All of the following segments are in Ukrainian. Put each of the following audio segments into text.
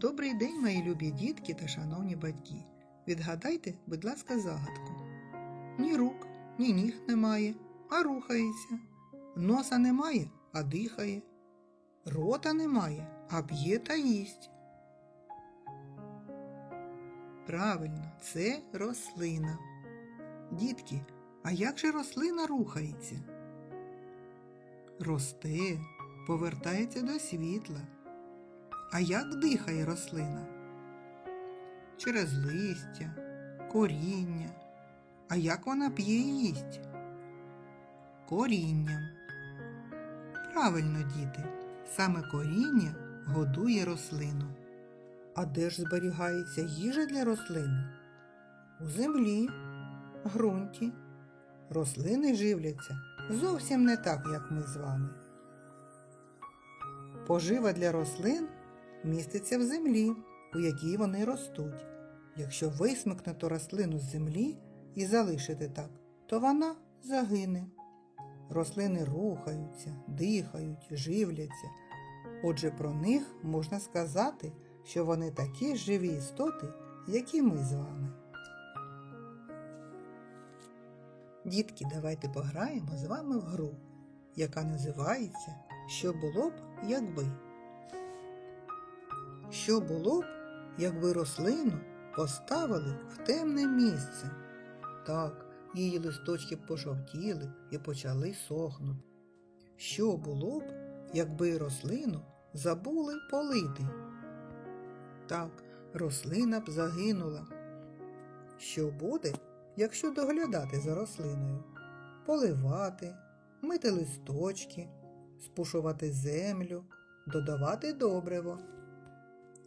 Добрий день, мої любі дітки та шановні батьки. Відгадайте, будь ласка, загадку. Ні рук, ні ніг немає, а рухається. Носа немає, а дихає. Рота немає, а п'є та їсть. Правильно, це рослина. Дітки, а як же рослина рухається? Росте, повертається до світла. А як дихає рослина? Через листя, коріння. А як вона п'є і їсть? Корінням. Правильно, діти, саме коріння годує рослину. А де ж зберігається їжа для рослини? У землі, ґрунті. Рослини живляться зовсім не так, як ми з вами. Пожива для рослин міститься в землі, у якій вони ростуть. Якщо висмикнути рослину з землі і залишити так, то вона загине. Рослини рухаються, дихають, живляться. Отже, про них можна сказати, що вони такі живі істоти, як і ми з вами. Дітки, давайте пограємо з вами в гру, яка називається Що було б, якби. Що було б, якби рослину поставили в темне місце? Так, її листочки пожовтіли і почали сохнути. Що було б, якби рослину забули полити? Так, рослина б загинула. Що буде, якщо доглядати за рослиною? Поливати, мити листочки, спушувати землю, додавати добриво.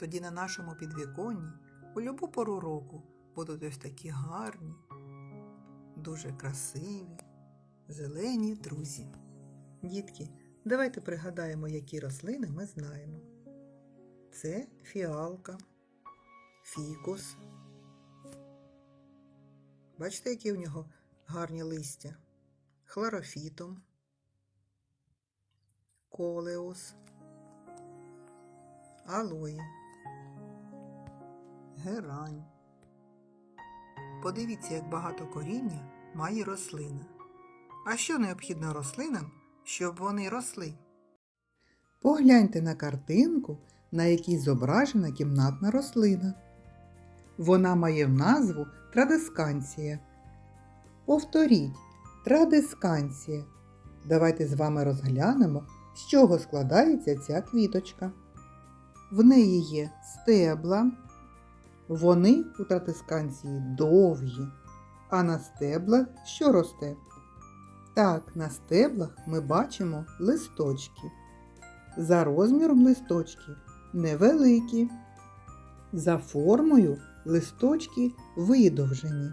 Тоді на нашому підвіконні у любу пору року будуть ось такі гарні, дуже красиві, зелені друзі. Дітки, давайте пригадаємо, які рослини ми знаємо. Це фіалка, фікус. Бачите, які у нього гарні листя? Хлорофітум, колеус, алоє, герань. Подивіться, як багато коріння має рослина. А що необхідно рослинам, щоб вони росли? Погляньте на картинку, на якій зображена кімнатна рослина. Вона має назву традисканція. Повторіть традисканція. Давайте з вами розглянемо, з чого складається ця квіточка. В неї є стебла. Вони у традисканції довгі, а на стеблах що росте? Так, на стеблах ми бачимо листочки. За розміром листочки невеликі. За формою листочки видовжені.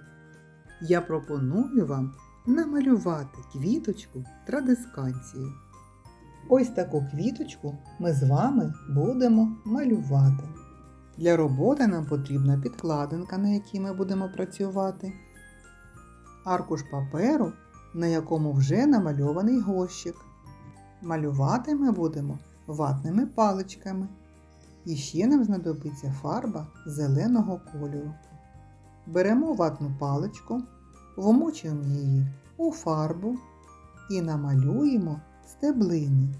Я пропоную вам намалювати квіточку традисканції. Ось таку квіточку ми з вами будемо малювати. Для роботи нам потрібна підкладинка, на якій ми будемо працювати, аркуш паперу, на якому вже намальований горщик. Малювати ми будемо ватними паличками. І ще нам знадобиться фарба зеленого кольору. Беремо ватну паличку, вмочуємо її у фарбу і намалюємо стеблини.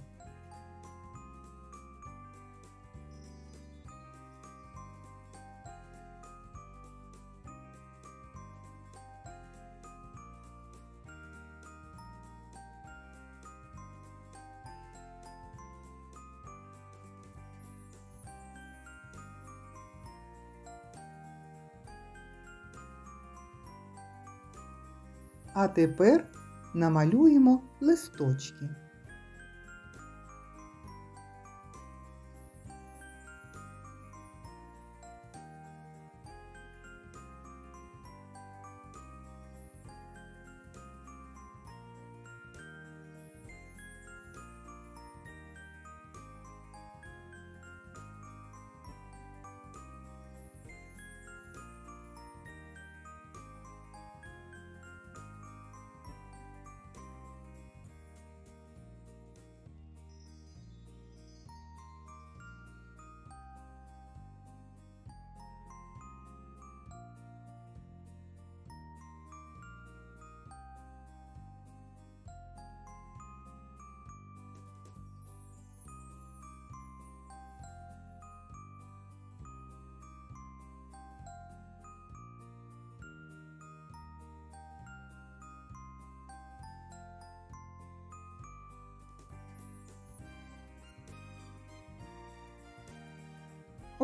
А тепер намалюємо листочки.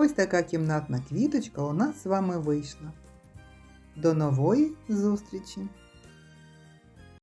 Ось така кімнатна квіточка у нас з вами вийшла. До нової зустрічі!